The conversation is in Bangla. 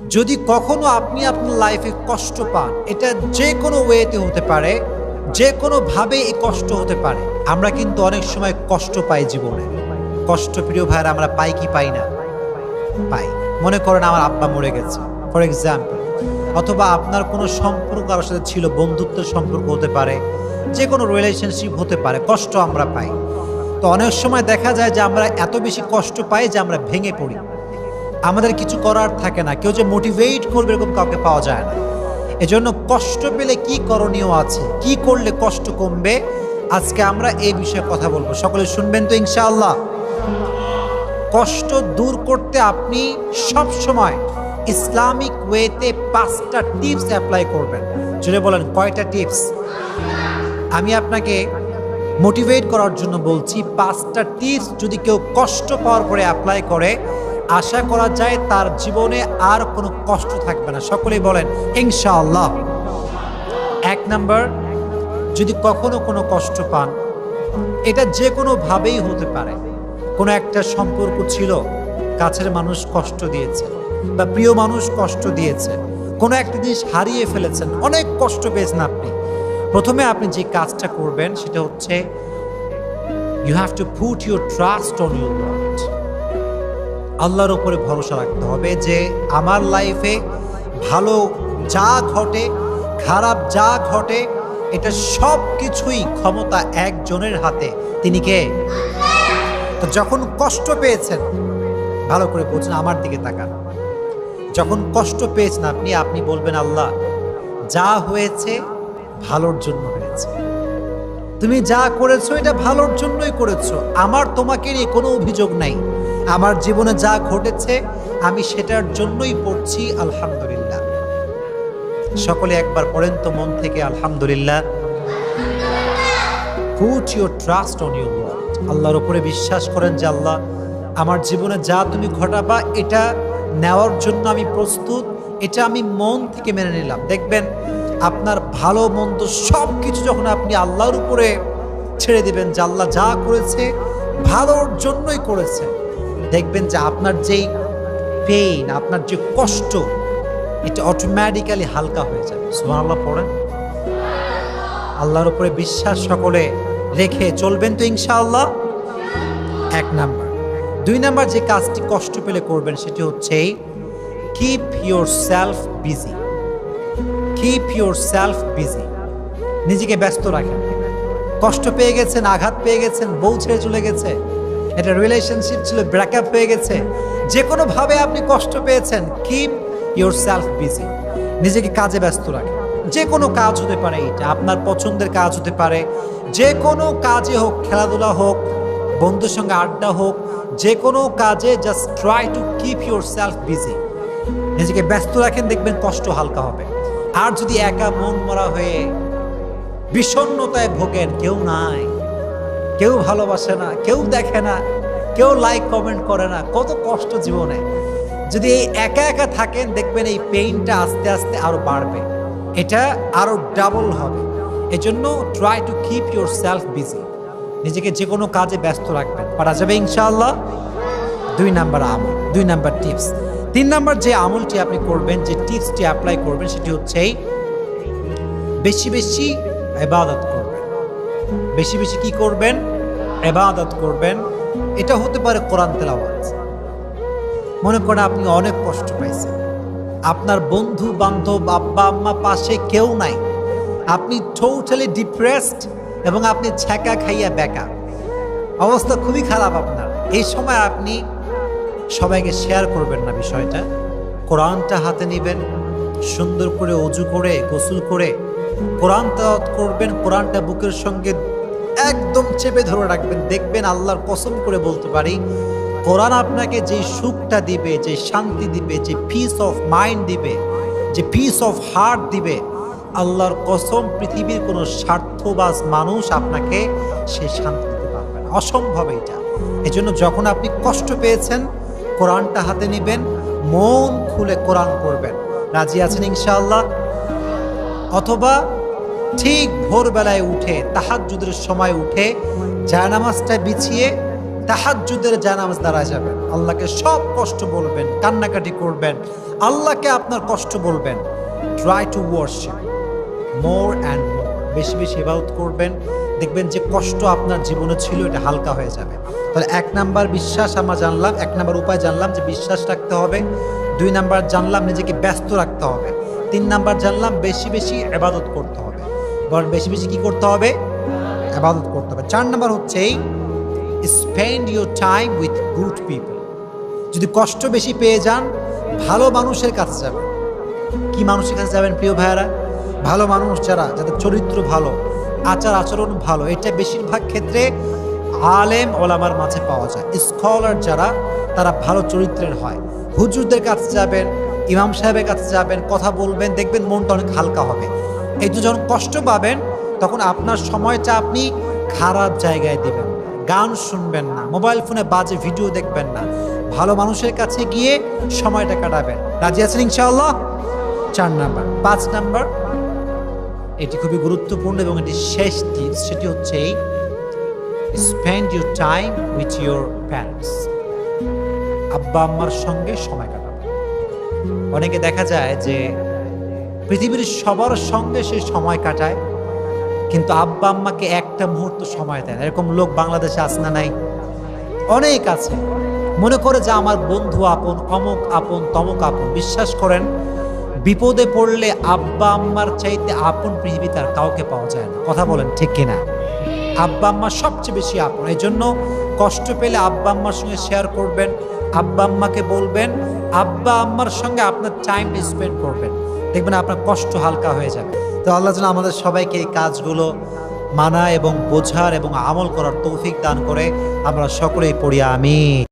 যদি কখনো আপনি আপনার লাইফে কষ্ট পান, এটা যে কোনো ওয়েতে হতে পারে, যে কোনোভাবে এই কষ্ট হতে পারে। আমরা কিন্তু অনেক সময় কষ্ট পাই জীবনে। কষ্ট, প্রিয় ভাইরা আমরা পাই কি পাই না? পাই। মনে করেন আমার আব্বা মরে গেছে ফর এক্সাম্পল অথবা আপনার কোনো সম্পর্ক কারোর সাথে ছিল, বন্ধুত্বের সম্পর্ক হতে পারে, যে কোনো রিলেশনশিপ হতে পারে, কষ্ট আমরা পাই। তো অনেক সময় দেখা যায় যে আমরা এত বেশি কষ্ট পাই যে আমরা ভেঙে পড়ি। আমাদের কিছু করার থাকে না। কেউ যে মোটিভেট করবে এরকম কাউকে পাওয়া যায় না। এজন্য কষ্ট পেলে কি করণীয় আছে? কি করলে কষ্ট কমবে? আজকে আমরা এই বিষয়ে কথা বলব। সকলে শুনবেন তো ইনশাআল্লাহ। কষ্ট দূর করতে আপনি সব সময় ইসলামিক ওয়েতে পাঁচটা টিপস অ্যাপ্লাই করবেন। যদি বলেন, কয়টা টিপস? আমি আপনাকে মোটিভেট করার জন্য বলছি, পাঁচটা টিপস যদি কেউ কষ্ট পাওয়ার পরে অ্যাপ্লাই করে আশা করা যায় তার জীবনে আর কোনো কষ্ট থাকবে না। সকলেই বলেন, ইনশাআল্লাহ। এক নাম্বার, যদি কখনো কোনো কষ্ট পান, এটা যে কোনোভাবেই হতে পারে। কোনো একটা সম্পর্ক ছিল, কাছের মানুষ কষ্ট দিয়েছে বা প্রিয় মানুষ কষ্ট দিয়েছে, কোনো একটা জিনিস হারিয়ে ফেলেছেন, অনেক কষ্ট পেয়েছেন আপনি। প্রথমে আপনি যে কাজটা করবেন, সেটা হচ্ছে you have to put your trust on your আল্লাহর উপরে ভরসা রাখতে হবে যে আমার লাইফে ভালো যা ঘটে, খারাপ যা ঘটে, এটা সব কিছুই ক্ষমতা একজনের হাতে। তিনি কে? তো যখন কষ্ট পেয়েছেন, ভালো করে বলছেন, আমার দিকে তাকান। যখন কষ্ট পেয়েছেন আপনি আপনি বলবেন, আল্লাহ, যা হয়েছে ভালোর জন্য হয়েছে। তুমি যা করেছ, এটা ভালোর জন্যই করেছ। আমার তোমাকে নিয়ে কোনো অভিযোগ নাই। আমার জীবনে যা ঘটেছে, আমি সেটার জন্যই পড়ছি, আলহামদুলিল্লাহ। সকলে একবার পড়েন তো মন থেকে, আলহামদুলিল্লাহ। Put your trust on your আল্লাহর উপরে বিশ্বাস করেন যে আল্লাহ, আমার জীবনে যা তুমি ঘটাবা, এটা নেওয়ার জন্য আমি প্রস্তুত, এটা আমি মন থেকে মেনে নিলাম। দেখবেন, আপনার ভালো, মন্দ সব কিছু যখন আপনি আল্লাহর উপরে ছেড়ে দিবেন যে আল্লাহ যা করেছে, ভালোর জন্যই করেছে। দেখবেন যে আপনার যেই পেইন আপনার যে কষ্ট, এটা অটোমেটিক্যালি হালকা হয়ে যাবে। সুমান আল্লাহ পড়েন। আল্লাহর উপরে বিশ্বাস সকলে রেখে চলবেন তো ইনশাআল্লাহ। এক নাম্বার। দুই নাম্বার যে কাজটি কষ্ট পেলে করবেন, সেটি হচ্ছে keep yourself busy keep yourself busy নিজেকে ব্যস্ত রাখেন। কষ্ট পেয়ে গেছেন, আঘাত পেয়ে গেছেন, বউ ছেড়ে চলে গেছে। এটা রিলেশনশিপ ছিল ব্রেকআপ হয়ে গেছে। যে কোনোভাবে আপনি কষ্ট পেয়েছেন কিপ ইউর সেলফ বিজি নিজেকে কাজে ব্যস্ত রাখেন যে কোনো কাজ হতে পারে এটা, আপনার পছন্দের কাজ হতে পারে। যে কোনো কাজে হোক, খেলাধুলা হোক, বন্ধুর সঙ্গে আড্ডা হোক যে কোনো কাজে just try to keep yourself busy নিজেকে ব্যস্ত রাখেন, দেখবেন কষ্ট হালকা হবে। আর যদি একা মন মরা হয়ে বিষণ্ণতায় ভোগেন, কেউ নাই। কেউ ভালোবাসে না, কেউ দেখে না, কেউ লাইক কমেন্ট করে না। কত কষ্ট জীবনে। যদি এই একা একা থাকেন, দেখবেন এই পেইনটা আস্তে আস্তে আরও বাড়বে। এটা আরও ডাবল হবে। এজন্য try to keep yourself busy নিজেকে যে কোনো কাজে ব্যস্ত রাখবেন। পারা যাবে ইনশাআল্লাহ। দুই নাম্বার আমল, দুই নাম্বার টিপস তিন নাম্বার যে আমলটি আপনি করবেন, যে টিপসটি অ্যাপ্লাই করবেন, সেটি হচ্ছে বেশি বেশি এবাদত করবেন বেশি বেশি কি করবেন? এবাদত করবেন। এটা হতে পারে কোরআন তেলাওয়াত। মনে করেন আপনি অনেক কষ্ট পাইছেন। আপনার বন্ধু, বান্ধব, আব্বা, আম্মা পাশে কেউ নাই। আপনি টোটালি ডিপ্রেসড এবং আপনি ছ্যাঁকা খাইয়া বেকা অবস্থা খুবই খারাপ আপনার। এই সময় আপনি সবাইকে শেয়ার করবেন না বিষয়টা। কোরআনটা হাতে নেবেন, সুন্দর করে অজু করে, গোসল করে। কোরআন তেলাওয়াত করবেন, কোরআনটা বুকের সঙ্গে একদম চেপে ধরে রাখবেন, দেখবেন আল্লাহর কসম করে বলতে পারি, কোরআন আপনাকে যে সুখটা দিবে, যে শান্তি দিবে, যে পিস অফ মাইন্ড দিবে, যে পিস অফ হার্ট দিবে, আল্লাহর কসম পৃথিবীর কোনো স্বার্থবাজ মানুষ আপনাকে সে শান্তি দিতে পারবে না। অসম্ভব এটা। এজন্য যখন আপনি কষ্ট পেয়েছেন, কোরআনটা হাতে নেবেন, মন খুলে কোরআন পড়বেন। রাজি আছেন ইনশাআল্লাহ? অথবা ঠিক ভোরবেলায় উঠে, তাহাজ্জুদের সময় উঠে জায়নামাজটা বিছিয়ে তাহাজ্জুদের জানামাজ দাঁড়ায় যাবেন। আল্লাহকে সব কষ্ট বলবেন, কান্নাকাটি করবেন, আল্লাহকে আপনার কষ্ট বলবেন। Try to worship more and more বেশি বেশি ইবাদত করবেন, দেখবেন যে কষ্ট আপনার জীবনে ছিল, এটা হালকা হয়ে যাবে। তাহলে এক নাম্বার বিশ্বাস আমরা জানলাম, এক নাম্বার উপায় জানলাম যে বিশ্বাস রাখতে হবে। দুই নাম্বার জানলাম নিজেকে ব্যস্ত রাখতে হবে। তিন নাম্বার জানলাম বেশি বেশি এবাদত করতে হবে। বরং বেশি বেশি কি করতে হবে? আবাদত করতে হবে। চার নাম্বার হচ্ছে spend your time with good people যদি কষ্ট বেশি পেয়ে যান, ভালো মানুষের কাছে যাবেন। কি মানুষের কাছে যাবেন প্রিয় ভাইয়ারা? ভালো মানুষ যারা, যাদের চরিত্র ভালো, আচার আচরণ ভালো, এটা বেশিরভাগ ক্ষেত্রে আলেম ওলামার মাঝে পাওয়া যায়। স্কলার যারা, তারা ভালো চরিত্রের হয়। হুজুরদের কাছে যাবেন, ইমাম সাহেবের কাছে যাবেন, কথা বলবেন, দেখবেন মনটা অনেক হালকা হবে। এই যখন কষ্ট পাবেন, তখন আপনার সময়টা আপনি খারাপ জায়গায় দেবেন। গান শুনবেন না, মোবাইল ফোনে বাজে ভিডিও দেখবেন না। ভালো মানুষের কাছে গিয়ে সময়টা কাটাবেন। রাজি আছেন ইনশাআল্লাহ? চার নাম্বার। পাঁচ নাম্বার, এটি খুবই গুরুত্বপূর্ণ এবং এটি শেষ টিপস সেটি হচ্ছে এই spend your time with your parents আব্বা আম্মার সঙ্গে সময় কাটাবেন। অনেকে দেখা যায় যে পৃথিবীর সবার সঙ্গে সে সময় কাটায়, কিন্তু আব্বা আম্মাকে একটা মুহূর্ত সময় দেয় এরকম লোক বাংলাদেশে আছে না নাই? অনেক আছে। মনে করে যে আমার বন্ধু আপন, অমুক আপন, তমক আপন। বিশ্বাস করেন, বিপদে পড়লে আব্বা আম্মার চাইতে আপন পৃথিবী তার কাউকে পাওয়া যায় না। কথা বলেন ঠিক কিনা? আব্বা আম্মা সবচেয়ে বেশি আপন। এই জন্য কষ্ট পেলে আব্বা আম্মার সঙ্গে শেয়ার করবেন। আব্বা আম্মাকে বলবেন, আব্বা আম্মার সঙ্গে আপনার টাইম স্পেন্ড করবেন। দেখবেন আপনার কষ্ট হালকা হয়ে যাবে। তো আল্লাহ যেন আমাদের সবাইকে এই কাজগুলো মানা এবং বোঝার এবং আমল করার তৌফিক দান করে আমরা সকলেই পড়ি আমি